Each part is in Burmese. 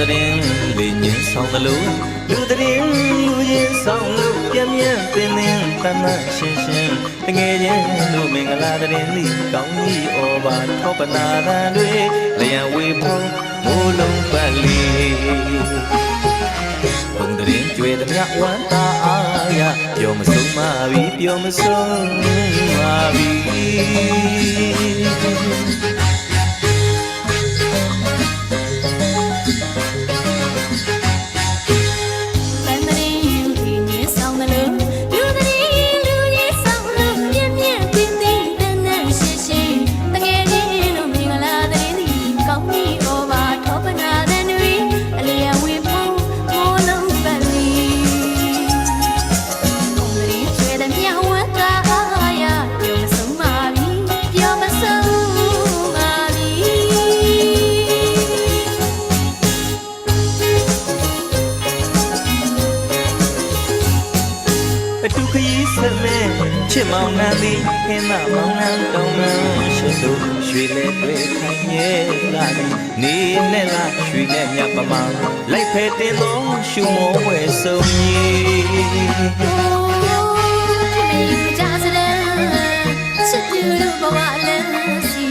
န်တရင်လေးညင်းဆောင်သလိုလူတရင်လူရင်ဆောင်လို့ပြင်းပြင်းတင်းတင်းတမတ်ရှင်းရှင်းတငယ်ချင်းလူမင်္ဂလာတရင်လေးကောင်းကြီးဩဘာထောပနာတန်တွေလျံဝေဖုံးမိုးလုံးပတ်လီဘုံတရင်ကျွေသမျှဝမ်းသာအားရပြောမဆုံးမပြီပြောမဆုံးပါပြီ ချစ်မောင်နှံသည်ဟင်းသာမောင်နှံတောင်းမှန်ရှိသူရွှေလဲတွေခိုင်ရဲ့လာသည်နေနဲ့လားရွှေနဲ့မြတ်ပမာလိုက်ဖဲတင်သောရှုမောဝဲဆုံးကြီးအ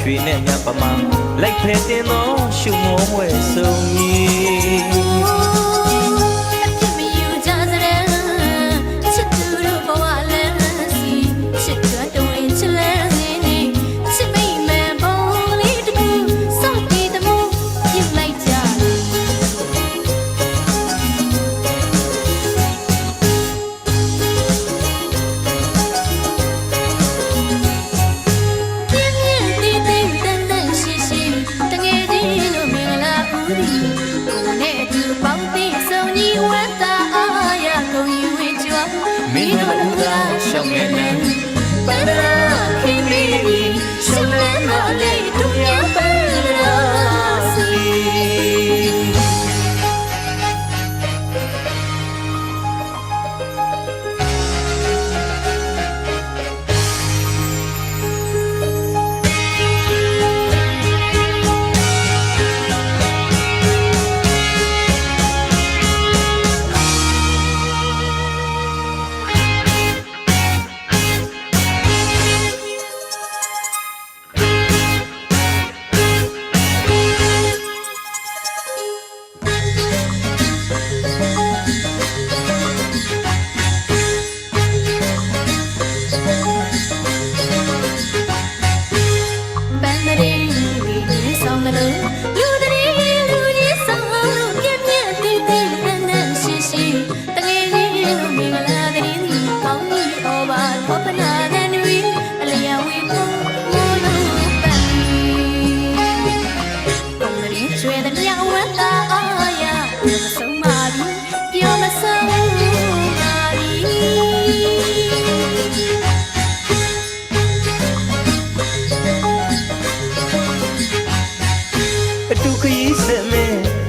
ရွှေနဲ့မြတ်ပမာလိုက်ဖဲတင်သောရှုမောဝဲဆုံးကြီး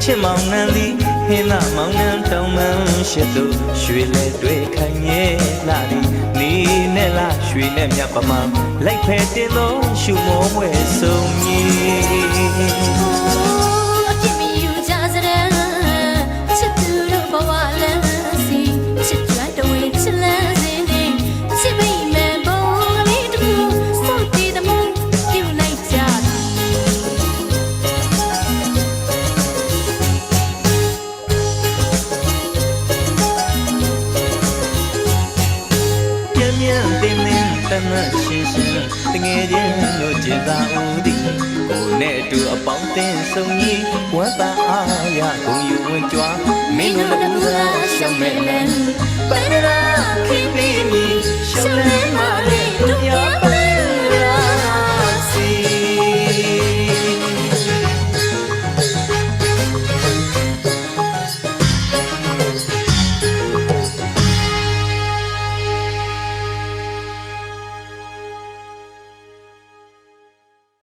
ချစ်မောင်နှံသည်ဟ င်းသာမောင်နှံတောင်းမှန်ရှိသူရွှေလဲတွေခိုင်မြဲလာသည်နေနဲ့လားရွှေနဲ့မြတ်ပမာလိုက်ဖဲတင်သောရှုမောဝဲဆုံးကြီး တငယ်ချင်းတို့จิตာဦးသည်ကိုနဲ့အတူအပေါင်းသင်းဆုံးကြီးဝမ်းသာအားရဂုဏ်ယူဝင်ကြွားမင်းတို့လည်းကူသာရှောင်းမဲ့လန်းပန္နရာခိပိမီရှောင်း